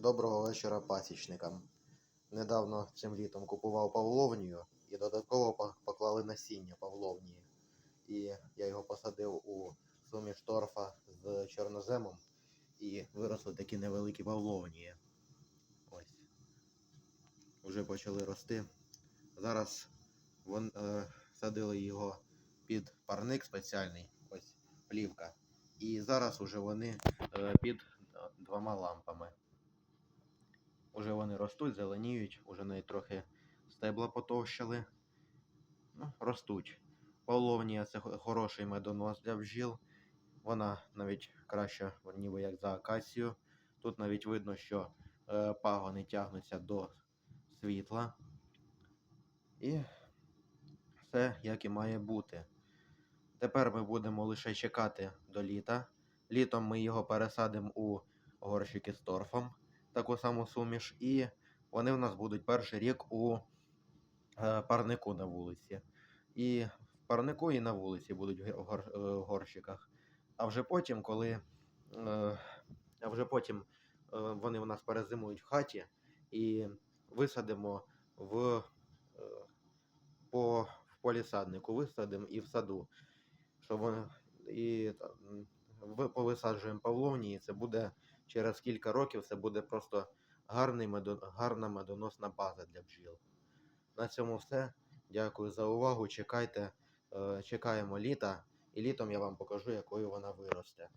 Доброго вечора пасічникам. Недавно цим літом купував павловнію і додатково поклали насіння павловнії. І я його посадив у суміш торфа з чорноземом і виросли такі невеликі павловнії. Ось. Вже почали рости. Зараз вон, е, садили його під парник спеціальний, ось плівка. І зараз уже вони е, під двома лампами. Уже вони ростуть, зеленіють, уже навіть трохи стебла потовщали. Ну, ростуть. Павловнія це хороший медонос для бджіл. Вона навіть краща, ніби як за акацію. Тут навіть видно, що е, пагони тягнуться до світла. І все як і має бути. Тепер ми будемо лише чекати до літа. Літом ми його пересадимо у горщики з торфом, таку саму суміш, і вони в нас будуть перший рік у е, парнику на вулиці. І в парнику і на вулиці будуть в е, горщиках. А вже потім, коли е, а вже потім вони в нас перезимують в хаті і висадимо в, по, в полісаднику, висадимо і в саду. Щоб вони, і повисаджуємо павловні, і це буде через кілька років це буде просто гарний гарна медоносна база для бджіл. На цьому все. Дякую за увагу. Чекайте, е, чекаємо літа, і літом я вам покажу, якою вона виросте.